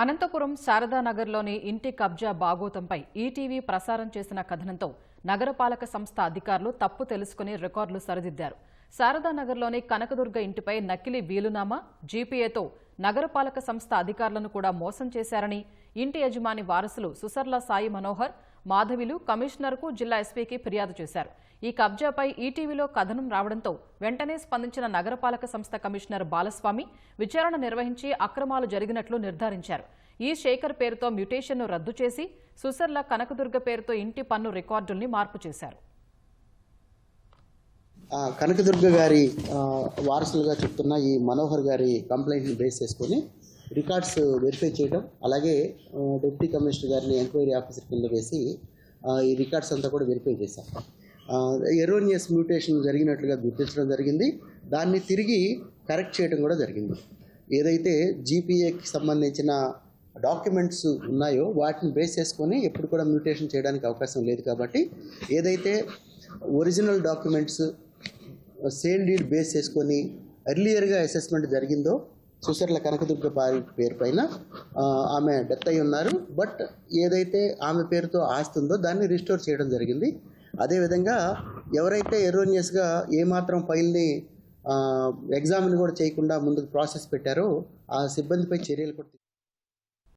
అనంతపురం శారదానగర్లోని ఇంటి కబ్జా బాగోతంపై ఈటీవీ ప్రసారం చేసిన కథనంతో నగరపాలక సంస్థ అధికారులు తప్పు తెలుసుకుని రికార్డులు సరిదిద్దారు. శారదానగర్లోని కనకదుర్గ ఇంటిపై నకిలీ వీలునామా జీపీఏతో నగరపాలక సంస్థ అధికారులను కూడా మోసం చేశారని ఇంటి యజమాని వారసులు సుసర్ల సాయి మనోహర్ మాధవిలు కమిషనర్కు జిల్లా ఎస్పీకి ఫిర్యాదు చేశారు. ఈ కబ్జాపై ఈటీవీలో కథనం రావడంతో వెంటనే స్పందించిన నగరపాలక సంస్థ కమిషనర్ బాలస్వామి విచారణ నిర్వహించి అక్రమాలు జరిగినట్లు నిర్ధారించారు. ఈ శేఖర్ పేరుతో మ్యుటేషన్ను రద్దు చేసి సుసర్ల కనకదుర్గ పేరుతో ఇంటి పన్ను రికార్డుల్ని మార్పు చేశారు. కనకదుర్గ గారి వారసులుగా చెప్తున్న ఈ మనోహర్ గారి కంప్లైంట్ని బేస్ చేసుకొని రికార్డ్స్ వెరిఫై చేయడం అలాగే డిప్యూటీ కమిషనర్ గారిని ఎంక్వైరీ ఆఫీసర్ కింద వేసి ఈ రికార్డ్స్ అంతా కూడా వెరిఫై చేశాం. ఎరోనియస్ మ్యూటేషన్ జరిగినట్లుగా గుర్తించడం జరిగింది. దాన్ని తిరిగి కరెక్ట్ చేయడం కూడా జరిగింది. ఏదైతే జీపీఏకి సంబంధించిన డాక్యుమెంట్స్ ఉన్నాయో వాటిని బేస్ చేసుకొని ఎప్పుడు కూడా మ్యూటేషన్ చేయడానికి అవకాశం లేదు కాబట్టి ఏదైతే original documents sale deed base చేసుకొని ఎర్లియర్గా అసెస్మెంట్ జరిగిందో సుసర్ల కనకదుర్గ పారి పేరు పైన ఆమె డెత్ అయి ఉన్నారు. బట్ ఏదైతే ఆమె పేరుతో ఆస్తి ఉందో దాన్ని రిస్టోర్ చేయడం జరిగింది. అదేవిధంగా ఎవరైతే ఎరోనియస్గా ఏమాత్రం ఫైల్ని ఎగ్జామ్ని కూడా చేయకుండా ముందుకు ప్రాసెస్ పెట్టారో ఆ సిబ్బందిపై చర్యలు కూడా